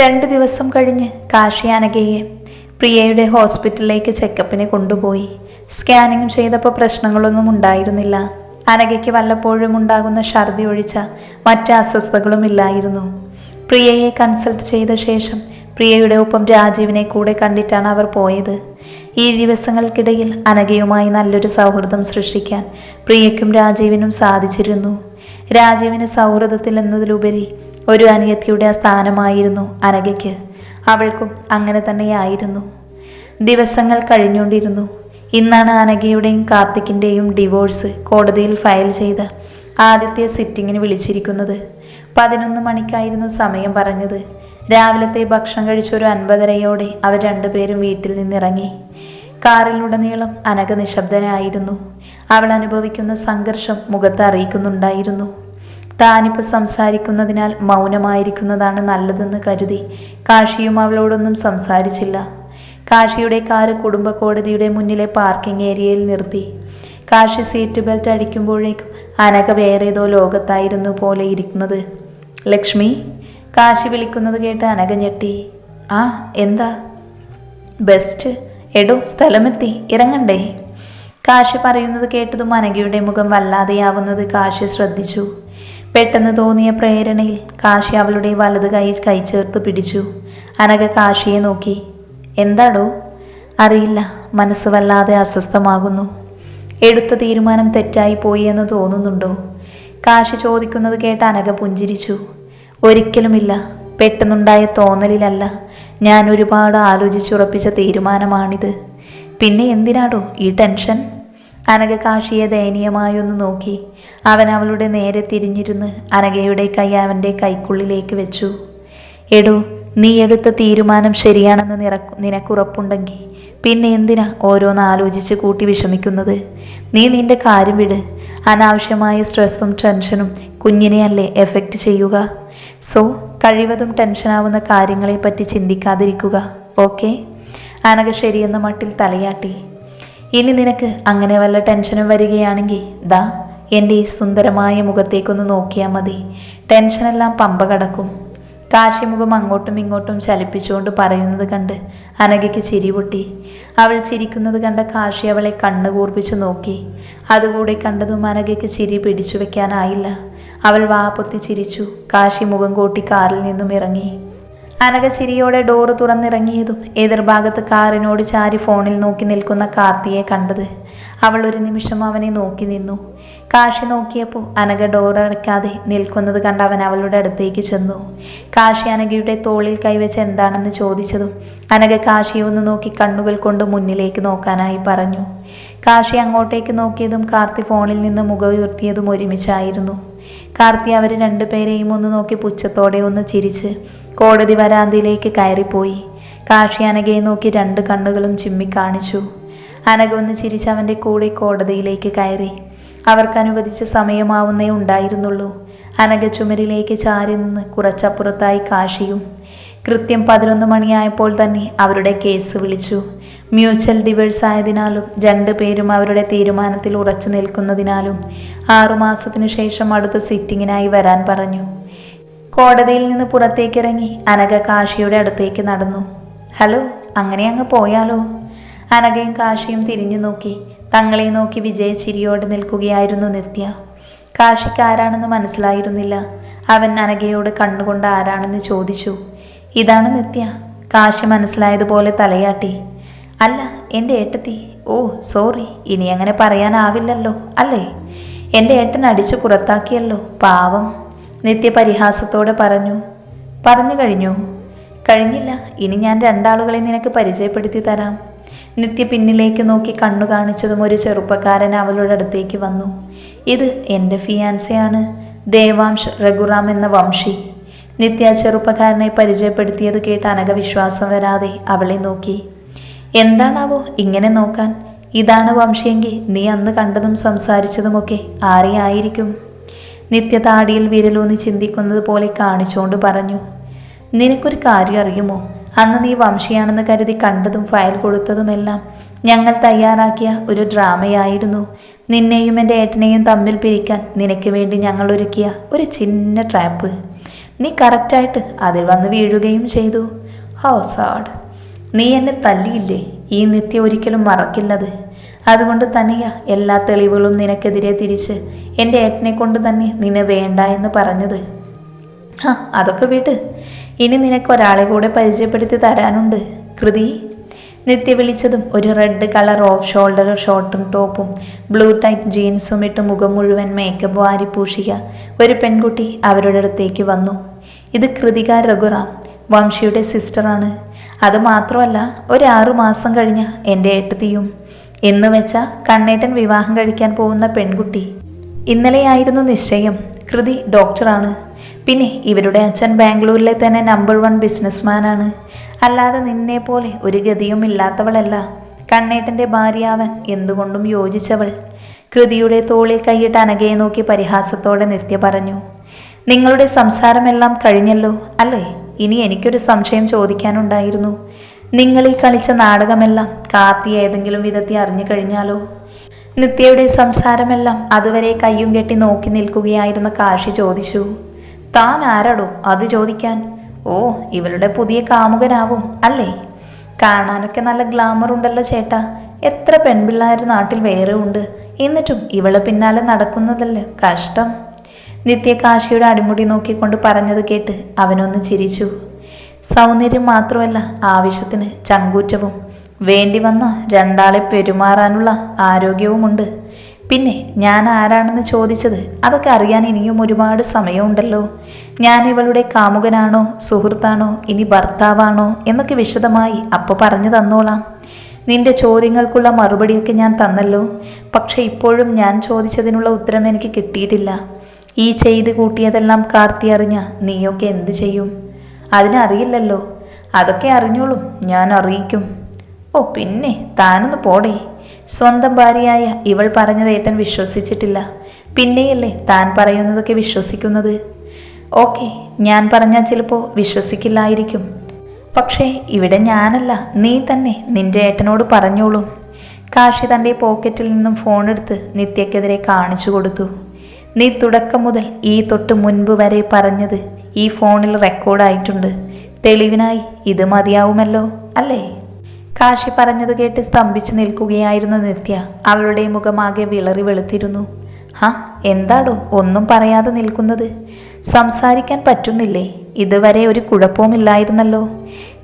രണ്ട് ദിവസം കഴിഞ്ഞ് കാശി പ്രിയയുടെ ഹോസ്പിറ്റലിലേക്ക് ചെക്കപ്പിന് കൊണ്ടുപോയി. സ്കാനിങ് ചെയ്തപ്പോൾ പ്രശ്നങ്ങളൊന്നും ഉണ്ടായിരുന്നില്ല. അനഘയ്ക്ക് വല്ലപ്പോഴും ഉണ്ടാകുന്ന ഛർദി ഒഴിച്ച മറ്റ് അസ്വസ്ഥതകളും ഇല്ലായിരുന്നു. പ്രിയയെ കൺസൾട്ട് ചെയ്ത ശേഷം പ്രിയയുടെ ഒപ്പം രാജീവിനെ കൂടെ കണ്ടിട്ടാണ് അവർ പോയത്. ഈ ദിവസങ്ങൾക്കിടയിൽ അനഘയുമായി നല്ലൊരു സൗഹൃദം സൃഷ്ടിക്കാൻ പ്രിയയ്ക്കും രാജീവിനും സാധിച്ചിരുന്നു. രാജീവിന് സൗഹൃദത്തിൽ എന്നതിലുപരി ഒരു അനിയത്തിയുടെ സ്ഥാനമായിരുന്നു അനഘയ്ക്ക്. അവൾക്കും അങ്ങനെ തന്നെയായിരുന്നു. ദിവസങ്ങൾ കഴിഞ്ഞുകൊണ്ടിരുന്നു. ഇന്നാണ് അനഘയുടെയും കാർത്തിക്കിന്റെയും ഡിവോഴ്സ് കോടതിയിൽ ഫയൽ ചെയ്ത ആദ്യത്തെ സിറ്റിങ്ങിന് വിളിച്ചിരിക്കുന്നത്. പതിനൊന്ന് മണിക്കായിരുന്നു സമയം പറഞ്ഞത്. രാവിലത്തെ ഭക്ഷണം കഴിച്ച ഒരു അൻപതരയോടെ അവർ രണ്ടുപേരും വീട്ടിൽ നിന്നിറങ്ങി. കാറിലുടനീളം അനഘ നിശബ്ദനായിരുന്നു. അവൾ അനുഭവിക്കുന്ന സംഘർഷം മുഖത്ത് അറിയിക്കുന്നുണ്ടായിരുന്നു. താനിപ്പോൾ സംസാരിക്കുന്നതിനാൽ മൗനമായിരിക്കുന്നതാണ് നല്ലതെന്ന് കരുതി. കാശിയും അവളോടൊന്നും സംസാരിച്ചില്ല. കാശിയുടെ കാറ് കുടുംബ കോടതിയുടെ മുന്നിലെ പാർക്കിംഗ് ഏരിയയിൽ നിർത്തി. കാശി സീറ്റ് ബെൽറ്റ് അടിക്കുമ്പോഴേക്കും അനക വേറെ ഏതോ ലോകത്തായിരുന്നു പോലെ ഇരിക്കുന്നത്. ലക്ഷ്മി കാശി വിളിക്കുന്നത് കേട്ട് അനക ഞെട്ടി. ആ എന്താ? ബെസ്റ്റ്. എടോ സ്ഥലമെത്തി. ഇറങ്ങണ്ടേ? കാശി പറയുന്നത് കേട്ടതും അനകയുടെ മുഖം വല്ലാതെയാവുന്നത് കാശി ശ്രദ്ധിച്ചു. പെട്ടെന്ന് തോന്നിയ പ്രേരണയിൽ കാശി അവളുടെ വലത് കൈ കൈ ചേർത്ത് പിടിച്ചു. അനക കാശിയെ നോക്കി. എന്താടോ? അറിയില്ല. മനസ്സ് വല്ലാതെ അസ്വസ്ഥമാകുന്നു. എടുത്ത തീരുമാനം തെറ്റായി പോയി എന്ന് തോന്നുന്നുണ്ടോ? കാശി ചോദിക്കുന്നത് കേട്ട് അനക പുഞ്ചിരിച്ചു. ഒരിക്കലുമില്ല. പെട്ടെന്നുണ്ടായ തോന്നലിലല്ല. ഞാൻ ഒരുപാട് ആലോചിച്ചുറപ്പിച്ച തീരുമാനമാണിത്. പിന്നെ എന്തിനാടോ ഈ ടെൻഷൻ? അനഘ കാശിയെ ദയനീയമായൊന്ന് നോക്കി. അവൻ അവളുടെ നേരെ തിരിഞ്ഞിരുന്ന് അനഘയുടെ കൈ അവന്റെ കൈക്കുള്ളിലേക്ക് വെച്ചു. എടോ നീ എടുത്ത തീരുമാനം ശരിയാണെന്ന് നിറക്കു നിനക്കുറപ്പുണ്ടെങ്കിൽ പിന്നെ എന്തിനാ ഓരോന്ന് ആലോചിച്ച് കൂട്ടി വിഷമിക്കുന്നത്? നീ നിന്റെ കാര്യം വിട്. അനാവശ്യമായ സ്ട്രെസ്സും ടെൻഷനും കുഞ്ഞിനെ അല്ലേ എഫക്റ്റ് ചെയ്യുക? സോ കഴിവതും ടെൻഷനാവുന്ന കാര്യങ്ങളെപ്പറ്റി ചിന്തിക്കാതിരിക്കുക ഓക്കെ? അനഘ ശരിയെന്ന മട്ടിൽ തലയാട്ടി. ഇനി നിനക്ക് അങ്ങനെ വല്ല ടെൻഷനും വരികയാണെങ്കിൽ ദാ എന്റെ ഈ സുന്ദരമായ മുഖത്തേക്കൊന്ന് നോക്കിയാൽ മതി. ടെൻഷനെല്ലാം പമ്പ കടക്കും. കാശിമുഖം അങ്ങോട്ടും ഇങ്ങോട്ടും ചലിപ്പിച്ചുകൊണ്ട് പറയുന്നത് കണ്ട് അനഘയ്ക്ക് ചിരി പൊട്ടി. അവൾ ചിരിക്കുന്നത് കണ്ട കാശി അവളെ കണ്ണു കൂർപ്പിച്ച് നോക്കി. അതുകൂടെ കണ്ടതും അനഘയ്ക്ക് ചിരി പിടിച്ചു വെക്കാനായില്ല. അവൾ വാപ്പൊത്തി ചിരിച്ചു. കാശി മുഖം കൂട്ടി കാറിൽ നിന്നും ഇറങ്ങി. അനഘ ചിരിയോടെ ഡോറ് തുറന്നിറങ്ങിയതും എതിർഭാഗത്ത് കാറിനോട് ചാരി ഫോണിൽ നോക്കി നിൽക്കുന്ന കാർത്തിയെ കണ്ടത്. അവൾ ഒരു നിമിഷം അവനെ നോക്കി നിന്നു. കാശി നോക്കിയപ്പോൾ അനഘ ഡോർ അടയ്ക്കാതെ നിൽക്കുന്നത് കണ്ട് അവൻ അവളുടെ അടുത്തേക്ക് ചെന്നു. കാശി അനഘയുടെ തോളിൽ കൈവച്ച് എന്താണെന്ന് ചോദിച്ചതും അനഘ കാശിയെ ഒന്ന് നോക്കി കണ്ണുകൾ കൊണ്ട് മുന്നിലേക്ക് നോക്കാനായി പറഞ്ഞു. കാശി അങ്ങോട്ടേക്ക് നോക്കിയതും കാർത്തി ഫോണിൽ നിന്ന് മുഖമുയർത്തിയതും ഒരുമിച്ചായിരുന്നു. കാർത്തി അവർ രണ്ടുപേരെയും ഒന്ന് നോക്കി പുച്ഛത്തോടെ ഒന്ന് ചിരിച്ച് കോടതി വരാന്തയിലേക്ക് കയറിപ്പോയി. കാക്ഷി അനഘയെ നോക്കി രണ്ട് കണ്ണുകളും ചിമ്മി കാണിച്ചു. അനഘ ഒന്ന് ചിരിച്ചവന്റെ കൂടെ കോടതിയിലേക്ക് കയറി. അവർക്ക് അനുവദിച്ച സമയമാവുന്നേ ഉണ്ടായിരുന്നുള്ളൂ. അനഘ ചുമരിലേക്ക് ചാരി നിന്ന് കുറച്ചപ്പുറത്തായി കാശിയും. കൃത്യം പതിനൊന്ന് മണിയായപ്പോൾ തന്നെ അവരുടെ കേസ് വിളിച്ചു. മ്യൂച്വൽ ഡിവേഴ്സ് ആയതിനാലും രണ്ടുപേരും അവരുടെ തീരുമാനത്തിൽ ഉറച്ചു നിൽക്കുന്നതിനാലും ആറുമാസത്തിനു ശേഷം അടുത്ത സിറ്റിങ്ങിനായി വരാൻ പറഞ്ഞു. കോടതിയിൽ നിന്ന് പുറത്തേക്കിറങ്ങി അനഘ കാശിയുടെ അടുത്തേക്ക് നടന്നു. ഹലോ അങ്ങനെ അങ്ങ് പോയാലോ? അനഘയും കാശിയും തിരിഞ്ഞു നോക്കി. തങ്ങളെ നോക്കി വിജയ ചിരിയോടെ നിൽക്കുകയായിരുന്നു നിത്യ. കാശിക്ക് ആരാണെന്ന് മനസ്സിലായിരുന്നില്ല. അവൻ അനഘയോട് കണ്ണുകൊണ്ട് ആരാണെന്ന് ചോദിച്ചു. ഇതാണ് നിത്യ. കാശി മനസ്സിലായതുപോലെ തലയാട്ടി. അല്ല എന്റെ ഏട്ടത്തി. ഓ സോറി ഇനി അങ്ങനെ പറയാനാവില്ലല്ലോ അല്ലേ? എന്റെ ഏട്ടൻ അടിച്ചു പുറത്താക്കിയല്ലോ പാവം. നിത്യ പരിഹാസത്തോടെ പറഞ്ഞു പറഞ്ഞു കഴിഞ്ഞു? കഴിഞ്ഞില്ല. ഇനി ഞാൻ രണ്ടാളുകളെ നിനക്ക് പരിചയപ്പെടുത്തി തരാം. നിത്യ പിന്നിലേക്ക് നോക്കി കണ്ണു കാണിച്ചതും ഒരു ചെറുപ്പക്കാരൻ അവളുടെ അടുത്തേക്ക് വന്നു. ഇത് എന്റെ ഫിയാൻസയാണ് ദേവാംശ് രഘുറാം എന്ന വംശി. നിത്യ ചെറുപ്പക്കാരനെ പരിചയപ്പെടുത്തിയത് കേട്ട് അനഘ വിശ്വാസം വരാതെ അവളെ നോക്കി. എന്താണാവോ ഇങ്ങനെ നോക്കാൻ? ഇതാണ് വംശിയെങ്കിൽ നീ അന്ന് കണ്ടതും സംസാരിച്ചതുമൊക്കെ ആരെയായിരിക്കും? നിത്യ വിരലൂന്ന് വിരലൂന്നി ചിന്തിക്കുന്നത് പോലെ കാണിച്ചുകൊണ്ട് പറഞ്ഞു നിനക്കൊരു കാര്യം അറിയുമോ? അന്ന് നീ വംശിയാണെന്ന് കരുതി കണ്ടതും ഫയൽ കൊടുത്തതുമെല്ലാം ഞങ്ങൾ തയ്യാറാക്കിയ ഒരു ഡ്രാമയായിരുന്നു. നിന്നെയും എന്റെ ഏട്ടനെയും തമ്മിൽ പിരിക്കാൻ നിനക്ക് വേണ്ടി ഞങ്ങൾ ഒരുക്കിയ ഒരു ചിന്ന ട്രാപ്പ്. നീ കറക്റ്റായിട്ട് അതിൽ വന്ന് വീഴുകയും ചെയ്തു. How sad. നീ എന്നെ തല്ലിയില്ലേ? ഈ നിത്യം ഒരിക്കലും മറക്കില്ലത്. അതുകൊണ്ട് തന്നെയാ എല്ലാ തെളിവുകളും നിനക്കെതിരെ തിരിച്ച് എന്റെ ഏട്ടനെ കൊണ്ട് തന്നെ നിന്നെ വേണ്ട എന്ന് പറഞ്ഞത്. ആ അതൊക്കെ വിട്. ഇനി നിനക്ക് ഒരാളെ കൂടെ പരിചയപ്പെടുത്തി തരാനുണ്ട് കൃതി. നിത്യ വിളിച്ചതും ഒരു റെഡ് കളർ ഓഫ് ഷോൾഡർ ഷോർട്ടും ടോപ്പും ബ്ലൂ ടൈപ്പ് ജീൻസും ഇട്ട് മുഖം മുഴുവൻ മേക്കപ്പ് വാരി പൂഷിക ഒരു പെൺകുട്ടി അവരുടെ അടുത്തേക്ക് വന്നു. ഇത് കൃതിക രഘുറാം വംശിയുടെ സിസ്റ്ററാണ് അത് മാത്രമല്ല ഒരു ആറു മാസം കഴിഞ്ഞ എന്റെ ഏട്ടത്തിയും. എന്ന് വെച്ചാൽ കണ്ണേട്ടൻ വിവാഹം കഴിക്കാൻ പോകുന്ന പെൺകുട്ടി. ഇന്നലെയായിരുന്നു നിശ്ചയം. കൃതി ഡോക്ടറാണ്. പിന്നെ ഇവരുടെ അച്ഛൻ ബാംഗ്ലൂരിലെ തന്നെ നമ്പർ വൺ ബിസിനസ്മാനാണ് അല്ലാതെ നിന്നെ പോലെ ഒരു ഗതിയും ഇല്ലാത്തവളല്ല. കണ്ണേട്ടന്റെ ഭാര്യയാവൻ എന്തുകൊണ്ടും യോജിച്ചവൾ. കൃതിയുടെ തോളിൽ കൈയിട്ട് അനകയെ നോക്കി പരിഹാസത്തോടെ നിത്യ പറഞ്ഞു നിങ്ങളുടെ സംസാരമെല്ലാം കഴിഞ്ഞല്ലോ അല്ലേ? ഇനി എനിക്കൊരു സംശയം ചോദിക്കാനുണ്ടായിരുന്നു. നിങ്ങൾ ഈ കളിച്ച നാടകമെല്ലാം കാർത്തി ഏതെങ്കിലും വിധത്തിൽ അറിഞ്ഞു കഴിഞ്ഞാലോ? നിത്യയുടെ സംസാരമെല്ലാം അതുവരെ കയ്യും കെട്ടി നോക്കി നിൽക്കുകയായിരുന്ന കാശി ചോദിച്ചു താൻ ആരാടോ? അത് ചോദിക്കാൻ. ഓ ഇവളുടെ പുതിയ കാമുകനാവും അല്ലേ? കാണാനൊക്കെ നല്ല ഗ്ലാമർ ഉണ്ടല്ലോ ചേട്ടാ. എത്ര പെൺപിള്ളേർ നാട്ടിൽ വേറെ ഉണ്ട്. എന്നിട്ടും ഇവളെ പിന്നാലെ നടക്കുന്നതല്ലേ കഷ്ടം. നിത്യ കാശിയുടെ അടിമുടി നോക്കിക്കൊണ്ട് പറഞ്ഞത് കേട്ട് അവനൊന്ന് ചിരിച്ചു. സൗന്ദര്യം മാത്രമല്ല ആവശ്യത്തിന് ചങ്കൂറ്റവും വേണ്ടി വന്ന രണ്ടാളെ പെരുമാറാനുള്ള ആരോഗ്യവുമുണ്ട്. പിന്നെ ഞാൻ ആരാണെന്ന് ചോദിച്ചത് അതൊക്കെ അറിയാൻ ഇനിയും ഒരുപാട് സമയമുണ്ടല്ലോ. ഞാൻ ഇവളുടെ കാമുകനാണോ സുഹൃത്താണോ ഇനി ഭർത്താവാണോ എന്നൊക്കെ വിശദമായി അപ്പോൾ പറഞ്ഞു തന്നോളാം. നിന്റെ ചോദ്യങ്ങൾക്കുള്ള മറുപടിയൊക്കെ ഞാൻ തന്നല്ലോ. പക്ഷെ ഇപ്പോഴും ഞാൻ ചോദിച്ചതിനുള്ള ഉത്തരം എനിക്ക് കിട്ടിയിട്ടില്ല. ഈ ചെയ്ത് കൂട്ടിയതെല്ലാം കാർത്തി അറിഞ്ഞ നീയൊക്കെ എന്ത് ചെയ്യും? അതിനറിയില്ലല്ലോ. അതൊക്കെ അറിഞ്ഞോളും. ഞാൻ അറിയിക്കും. ഓ പിന്നെ താനൊന്ന് പോടേ. സ്വന്തം ഭാര്യയായ ഇവൾ പറഞ്ഞത് ഏട്ടൻ വിശ്വസിച്ചിട്ടില്ല. പിന്നെയല്ലേ താൻ പറയുന്നതൊക്കെ വിശ്വസിക്കുന്നത്? ഓക്കെ ഞാൻ പറഞ്ഞാൽ ചിലപ്പോൾ വിശ്വസിക്കില്ലായിരിക്കും. പക്ഷേ ഇവിടെ ഞാനല്ല നീ തന്നെ നിന്റെ ഏട്ടനോട് പറഞ്ഞോളും. കാശി തന്റെ പോക്കറ്റിൽ നിന്നും ഫോൺ എടുത്ത് നിത്യക്കെതിരെ കാണിച്ചു കൊടുത്തു. നീ തുടക്കം മുതൽ ഈ തൊട്ട് മുൻപ് വരെ പറഞ്ഞത് ഈ ഫോണിൽ റെക്കോർഡായിട്ടുണ്ട് തെളിവിനായി ഇത് മതിയാവുമല്ലോ അല്ലേ? കാശി പറഞ്ഞത് കേട്ട് സ്തംഭിച്ചു നിൽക്കുകയായിരുന്നു നിത്യ. അവളുടെ മുഖമാകെ വിളറി വെളുത്തിരുന്നു. ഹാ എന്താടോ ഒന്നും പറയാതെ നിൽക്കുന്നത്? സംസാരിക്കാൻ പറ്റുന്നില്ലേ? ഇതുവരെ ഒരു കുഴപ്പവുമില്ലായിരുന്നല്ലോ.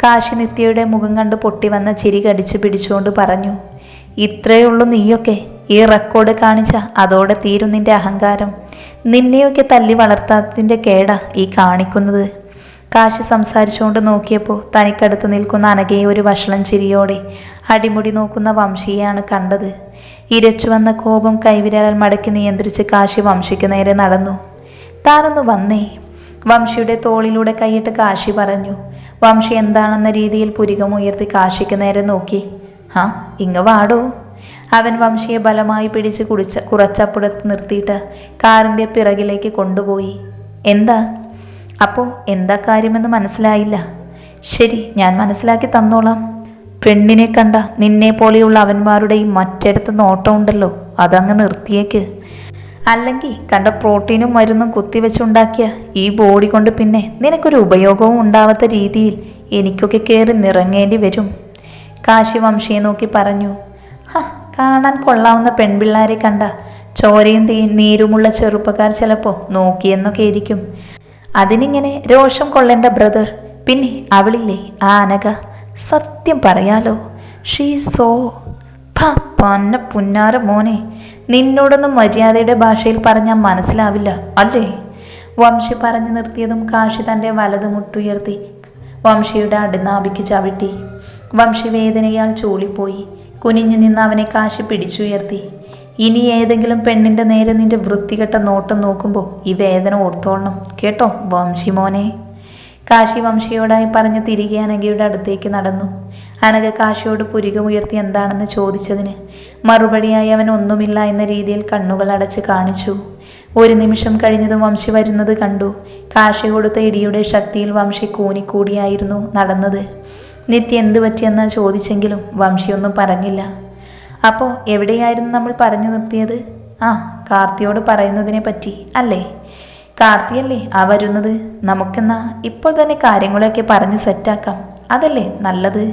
കാശി നിത്യയുടെ മുഖം കണ്ട് പൊട്ടി വന്ന ചിരി കടിച്ചു പിടിച്ചുകൊണ്ട് പറഞ്ഞു ഇത്രയുള്ളൂ നീയൊക്കെ. ഈ റെക്കോർഡ് കാണിച്ച അതോടെ തീരും നിന്റെ അഹങ്കാരം. നിന്നെയൊക്കെ തല്ലി വളർത്താത്തതിന്റെ കേടാ ഈ കാണിക്കുന്നത്. കാശി സംസാരിച്ചുകൊണ്ട് നോക്കിയപ്പോൾ തനിക്കടുത്ത് നിൽക്കുന്ന അനഘയെ ഒരു വഷളം ചിരിയോടെ അടിമുടി നോക്കുന്ന വംശിയെയാണ് കണ്ടത്. ഇരച്ചു വന്ന കോപം കൈവിരലാൽ മടക്കി നിയന്ത്രിച്ച് കാശി വംശിക്ക് നേരെ നടന്നു. താനൊന്ന് വന്നേ വംശിയുടെ തോളിലൂടെ കൈയിട്ട് കാശി പറഞ്ഞു. വംശി എന്താണെന്ന രീതിയിൽ പുരികമുയർത്തി കാശിക്ക് നേരെ നോക്കി. ആ ഇങ്ങ വാടോ. അവൻ വംശിയെ ബലമായി പിടിച്ച് കുടിച്ച കുറച്ചപ്പുറത്ത് നിർത്തിയിട്ട് കാറിന്റെ പിറകിലേക്ക് കൊണ്ടുപോയി. എന്താ? അപ്പോൾ എന്താ കാര്യമെന്ന് മനസ്സിലായില്ല. ശരി ഞാൻ മനസ്സിലാക്കി തന്നോളാം. പെണ്ണിനെ കണ്ട നിന്നെ പോലെയുള്ള അവന്മാരുടെയും മറ്റിടത്ത് നോട്ടം ഉണ്ടല്ലോ അതങ്ങ് നിർത്തിയേക്ക്. അല്ലെങ്കിൽ കണ്ട പ്രോട്ടീനും മരുന്നും കുത്തിവെച്ചുണ്ടാക്കിയ ഈ ബോഡി കൊണ്ട് പിന്നെ നിനക്കൊരു ഉപയോഗവും ഉണ്ടാവാത്ത രീതിയിൽ എനിക്കൊക്കെ കയറി നിറങ്ങേണ്ടി വരും. കാശി വംശിയെ നോക്കി പറഞ്ഞു ഹ കാണാൻ കൊള്ളാവുന്ന പെൺപിള്ളാരെ കണ്ട ചോരയും നീരുമുള്ള ചെറുപ്പക്കാർ ചിലപ്പോൾ നോക്കിയെന്നൊക്കെ ഇരിക്കും. അതിനിങ്ങനെ രോഷം കൊള്ളേണ്ട ബ്രദർ പിന്നെ അവളില്ലേ ആ അനക സത്യം പറയാലോ. ഷീ സോ പന്ന പുന്നാര മോനെ. നിന്നോടൊന്നും മര്യാദയുടെ ഭാഷയിൽ പറഞ്ഞാൽ മനസ്സിലാവില്ല അല്ലേ? വംശി പറഞ്ഞു നിർത്തിയതും കാശി തന്റെ വലത് മുട്ടുയർത്തി വംശിയുടെ അടുനാഭിക്ക് ചവിട്ടി. വംശി വേദനയാൽ ചൂളിപ്പോയി. കുനിഞ്ഞു നിന്ന് അവനെ കാശി പിടിച്ചുയർത്തി. ഇനി ഏതെങ്കിലും പെണ്ണിന്റെ നേരെ നിന്റെ വൃത്തികെട്ട നോട്ടം നോക്കുമ്പോൾ ഈ വേദന ഓർത്തോളണം കേട്ടോ വംശി മോനെ? കാശി വംശിയോടായി പറഞ്ഞ് തിരികെ അനഘയുടെ അടുത്തേക്ക് നടന്നു. അനഘ കാശിയോട് പുരികമുയർത്തി എന്താണെന്ന് ചോദിച്ചതിന് മറുപടിയായി അവൻ ഒന്നുമില്ല എന്ന രീതിയിൽ കണ്ണുകൾ അടച്ച് കാണിച്ചു. ഒരു നിമിഷം കഴിഞ്ഞതും വംശി വരുന്നത് കണ്ടു. കാശി കൊടുത്ത ഇടിയുടെ ശക്തിയിൽ വംശി കൂനിക്കൂടിയായിരുന്നു നടന്നത്. നിത്യ എന്ത് പറ്റിയെന്നാ ചോദിച്ചെങ്കിലും വംശിയൊന്നും പറഞ്ഞില്ല. അപ്പോൾ എവിടെയായിരുന്നു നമ്മൾ പറഞ്ഞു നിർത്തിയത്? ആ കാർത്തിയോട് പറയുന്നതിനെ പറ്റി അല്ലേ? കാർത്തിയല്ലേ ആ വരുന്നത്? നമുക്കെന്നാ ഇപ്പോൾ തന്നെ കാര്യങ്ങളൊക്കെ പറഞ്ഞ് സെറ്റാക്കാം. അതല്ലേ നല്ലത്?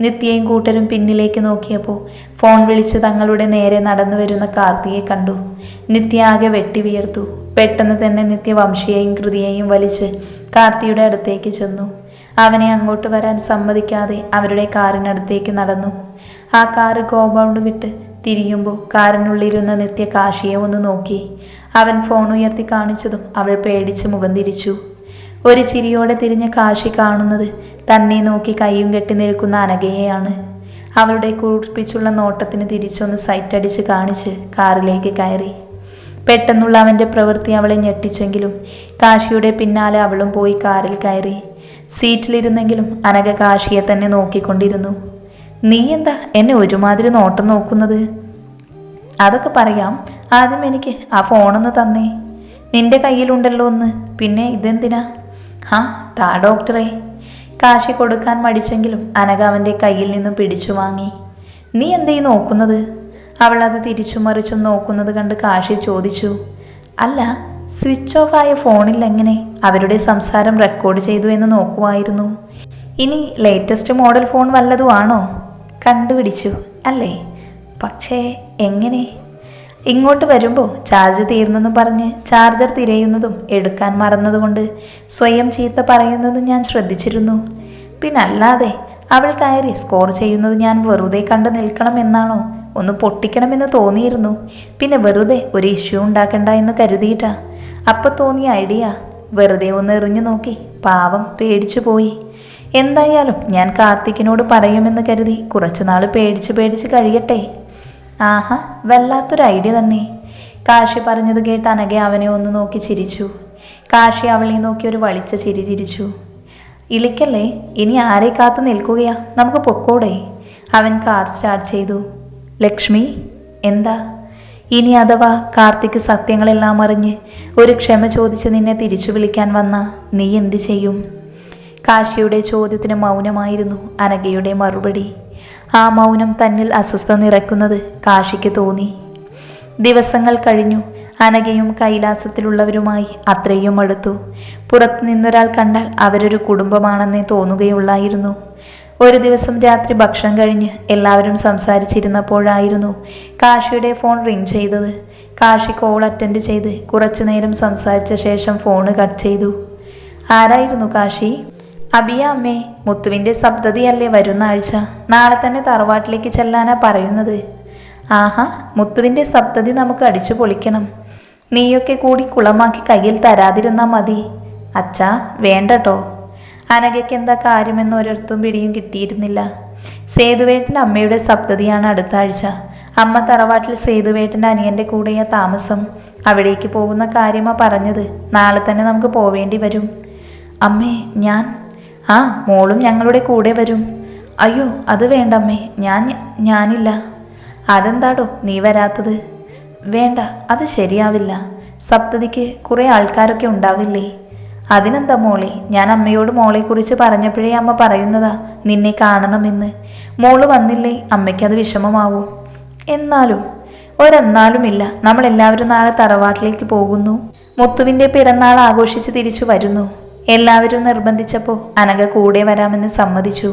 നിത്യയും കൂട്ടരും പിന്നിലേക്ക് നോക്കിയപ്പോൾ ഫോൺ വിളിച്ച് തങ്ങളുടെ നേരെ നടന്നു വരുന്ന കാർത്തിയെ കണ്ടു. നിത്യ ആകെ വെട്ടി വിയർത്തു. പെട്ടെന്ന് തന്നെ നിത്യ വംശിയെയും കൃതിയെയും വലിച്ച് കാർത്തിയുടെ അടുത്തേക്ക് ചെന്നു. അവനെ അങ്ങോട്ട് വരാൻ സമ്മതിക്കാതെ അവരുടെ കാറിനടുത്തേക്ക് നടന്നു. ആ കാറ് കോമ്പൗണ്ട് വിട്ട് തിരിയുമ്പോൾ കാറിനുള്ളിരുന്ന നിത്യ കാശിയെ ഒന്ന് നോക്കി. അവൻ ഫോൺ ഉയർത്തി കാണിച്ചതും അവൾ പേടിച്ച് മുഖം തിരിച്ചു. ഒരു ചിരിയോടെ തിരിഞ്ഞ കാശി കാണുന്നത് തന്നെ നോക്കി കൈയും കെട്ടി നിൽക്കുന്ന അനഘയെയാണ്. അവളുടെ കുറിപ്പിച്ചുള്ള നോട്ടത്തിന് തിരിച്ചൊന്ന് സൈറ്റടിച്ച് കാണിച്ച് കാറിലേക്ക് കയറി. പെട്ടെന്നുള്ള അവന്റെ പ്രവൃത്തി അവളെ ഞെട്ടിച്ചെങ്കിലും കാശിയുടെ പിന്നാലെ അവളും പോയി കാറിൽ കയറി. സീറ്റിലിരുന്നെങ്കിലും അനഘ കാശിയെ തന്നെ നോക്കിക്കൊണ്ടിരുന്നു. നീ എന്താ എന്നെ ഒരുമാതിരി നോട്ടം നോക്കുന്നത്? അതൊക്കെ പറയാം. ആദ്യം എനിക്ക് ആ ഫോണൊന്ന് തന്നേ. നിന്റെ കയ്യിലുണ്ടല്ലോ ഒന്ന്. പിന്നെ ഇതെന്തിനാ? ഹാ താ ഡോക്ടറെ. കാശി കൊടുക്കാൻ മടിച്ചെങ്കിലും അനഘ അവന്റെ കയ്യിൽ നിന്നും പിടിച്ചു വാങ്ങി. നീ എന്തേ നോക്കുന്നത്? അവൾ അത് തിരിച്ചു മറിച്ചും നോക്കുന്നത് കണ്ട് കാശി ചോദിച്ചു. അല്ല സ്വിച്ച് ഓഫ് ആയ ഫോണിൽ എങ്ങനെ അവരുടെ സംസാരം റെക്കോർഡ് ചെയ്തു എന്ന് നോക്കുമായിരുന്നു ഇനി ലേറ്റസ്റ്റ് മോഡൽ ഫോൺ വല്ലതും ആണോ? കണ്ടുപിടിച്ചു അല്ലേ? പക്ഷേ എങ്ങനെ? ഇങ്ങോട്ട് വരുമ്പോൾ ചാർജ് തീർന്നെന്ന് പറഞ്ഞ് ചാർജർ തിരയുന്നതും എടുക്കാൻ മറന്നതുകൊണ്ട് സ്വയം ചീത്ത പറയുന്നതും ഞാൻ ശ്രദ്ധിച്ചിരുന്നു. പിന്നല്ലാതെ അവൾ കയറി സ്കോർ ചെയ്യുന്നത് ഞാൻ വെറുതെ കണ്ടു നിൽക്കണമെന്നാണോ? ഒന്ന് പൊട്ടിക്കണമെന്ന് തോന്നിയിരുന്നു. പിന്നെ വെറുതെ ഒരു ഇഷ്യൂ ഉണ്ടാക്കണ്ട എന്ന് കരുതിയിട്ടാ. അപ്പം തോന്നിയ ഐഡിയ വെറുതെ ഒന്ന് എറിഞ്ഞു നോക്കി. പാവം പേടിച്ചു പോയി എന്തായാലും ഞാൻ കാർത്തിക്കിനോട് പറയുമെന്ന് കരുതി കുറച്ചുനാൾ പേടിച്ച് പേടിച്ച് കഴിയട്ടെ. ആഹാ വല്ലാത്തൊരു ഐഡിയ തന്നെ. കാശി പറഞ്ഞത് കേട്ട് അനഘ അവനെ ഒന്ന് നോക്കി ചിരിച്ചു. കാശി അവളെ നോക്കി ഒരു വളിച്ച ചിരി ചിരിച്ചു. ഇളിക്കല്ലേ ഇനി ആരെ കാത്തു നിൽക്കുകയാ? നമുക്ക് പൊക്കോടെ. അവൻ കാർ സ്റ്റാർട്ട് ചെയ്തു. ലക്ഷ്മി എന്താ? ഇനി അഥവാ കാർത്തിക് സത്യങ്ങളെല്ലാം അറിഞ്ഞ് ഒരു ക്ഷമ ചോദിച്ച് നിന്നെ തിരിച്ചു വിളിക്കാൻ വന്ന നീ എന്തു ചെയ്യും? കാശിയുടെ ചോദ്യത്തിന് മൗനമായിരുന്നു അനഘയുടെ മറുപടി. ആ മൗനം തന്നിൽ അസ്വസ്ഥ നിറയ്ക്കുന്നത് കാശിക്ക് തോന്നി. ദിവസങ്ങൾ കഴിഞ്ഞു. അനഘയും കൈലാസത്തിലുള്ളവരുമായി അത്രയും അടുത്തു. പുറത്തു നിന്നൊരാൾ കണ്ടാൽ അവരൊരു കുടുംബമാണെന്നേ തോന്നുകയുള്ളായിരുന്നു. ഒരു ദിവസം രാത്രി ഭക്ഷണം കഴിഞ്ഞ് എല്ലാവരും സംസാരിച്ചിരുന്നപ്പോഴായിരുന്നു കാശിയുടെ ഫോൺ റിംഗ് ചെയ്തത്. കാശി കോൾ അറ്റൻഡ് ചെയ്ത് കുറച്ചു നേരം സംസാരിച്ച ശേഷം ഫോണ് കട്ട് ചെയ്തു. ആരായിരുന്നു കാശി? അബിയ അമ്മേ മുത്തുവിന്റെ സപ്തതിയല്ലേ വരുന്ന ആഴ്ച? നാളെ തന്നെ തറവാട്ടിലേക്ക് ചെല്ലാനാ പറയുന്നത്. ആഹാ മുത്തുവിന്റെ സപ്തതി നമുക്ക് അടിച്ചു പൊളിക്കണം. നീയൊക്കെ കൂടി കുളമാക്കി കയ്യിൽ തരാതിരുന്നാ മതി. അച്ഛാ വേണ്ടട്ടോ. അനഘയ്ക്ക് എന്താ കാര്യമെന്ന് ഒരിടത്തും പിടിയും കിട്ടിയിരുന്നില്ല. സേതുവേട്ടന്റെ അമ്മയുടെ സപ്തതിയാണ് അടുത്ത ആഴ്ച. അമ്മ തറവാട്ടിൽ സേതുവേട്ടന്റെ അനിയന്റെ കൂടെയാ താമസം. അവിടേക്ക് പോകുന്ന കാര്യമാ പറഞ്ഞത്. നാളെ തന്നെ നമുക്ക് പോവേണ്ടി വരും. അമ്മേ ഞാൻ ആ മോളും ഞങ്ങളുടെ കൂടെ വരും. അയ്യോ അത് വേണ്ടമ്മേ ഞാൻ ഞാനില്ല. അതെന്താടോ നീ വരാത്തത്? വേണ്ട അത് ശരിയാവില്ല. സപ്തതിക്ക് കുറേ ആൾക്കാരൊക്കെ ഉണ്ടാവില്ലേ? അതിനെന്താ മോളെ ഞാൻ അമ്മയോട് മോളെക്കുറിച്ച് പറഞ്ഞപ്പോഴേ അമ്മ പറയുന്നതാ നിന്നെ കാണണമെന്ന്. മോൾ വന്നില്ലേ അമ്മയ്ക്കത് വിഷമമാവും. എന്നാലും ഒരെന്നാലുമില്ല നമ്മളെല്ലാവരും നാളെ തറവാട്ടിലേക്ക് പോകുന്നു. മുത്തുവിന്റെ പിറന്നാൾ ആഘോഷിച്ച് തിരിച്ചു വരുന്നു. എല്ലാവരും നിർബന്ധിച്ചപ്പോൾ അനഘ കൂടെ വരാമെന്ന് സമ്മതിച്ചു.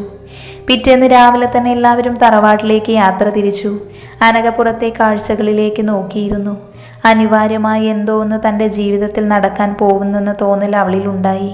പിറ്റേന്ന് രാവിലെ തന്നെ എല്ലാവരും തറവാട്ടിലേക്ക് യാത്ര തിരിച്ചു. അനഘ പുറത്തെ കാഴ്ചകളിലേക്ക് നോക്കിയിരുന്നു. അനിവാര്യമായി എന്തോ ഒന്ന് തന്റെ ജീവിതത്തിൽ നടക്കാൻ പോകുന്നെന്ന തോന്നൽ അവളിലുണ്ടായി.